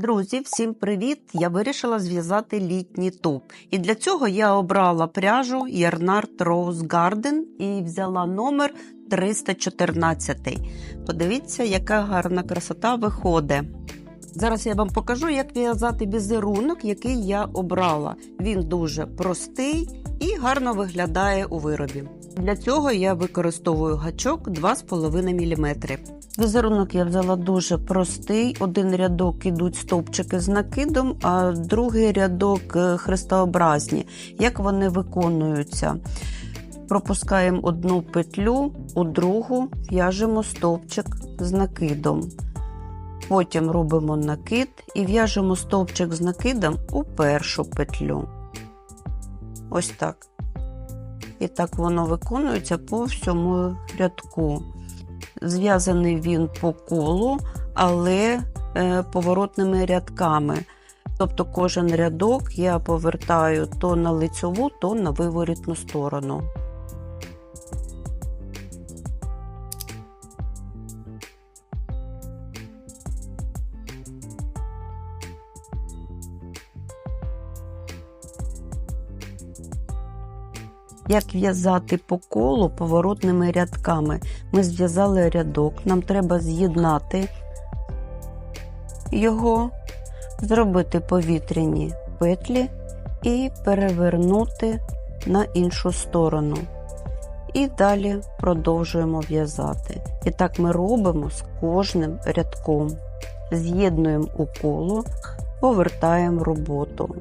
Друзі, всім привіт! Я вирішила зв'язати літній топ. І для цього я обрала пряжу Ярнард Rose Garden і взяла номер 314. Подивіться, яка гарна красота виходить. Зараз я вам покажу, як в'язати візерунок, який я обрала. Він дуже простий і гарно виглядає у виробі. Для цього я використовую гачок 2,5 мм. Візерунок я взяла дуже простий. Один рядок ідуть стовпчики з накидом, а другий рядок е, хрестообразні. Як вони виконуються? Пропускаємо одну петлю, у другу в'яжемо стовпчик з накидом. Потім робимо накид і в'яжемо стовпчик з накидом у першу петлю. Ось так. І так воно виконується по всьому рядку. Зв'язаний він по колу, але е, поворотними рядками. Тобто кожен рядок я повертаю то на лицьову, то на виворітну сторону. Як в'язати по колу поворотними рядками. Ми зв'язали рядок, нам треба з'єднати його, зробити повітряні петлі і перевернути на іншу сторону. І далі продовжуємо в'язати. І так ми робимо з кожним рядком. З'єднуємо у коло, повертаємо роботу.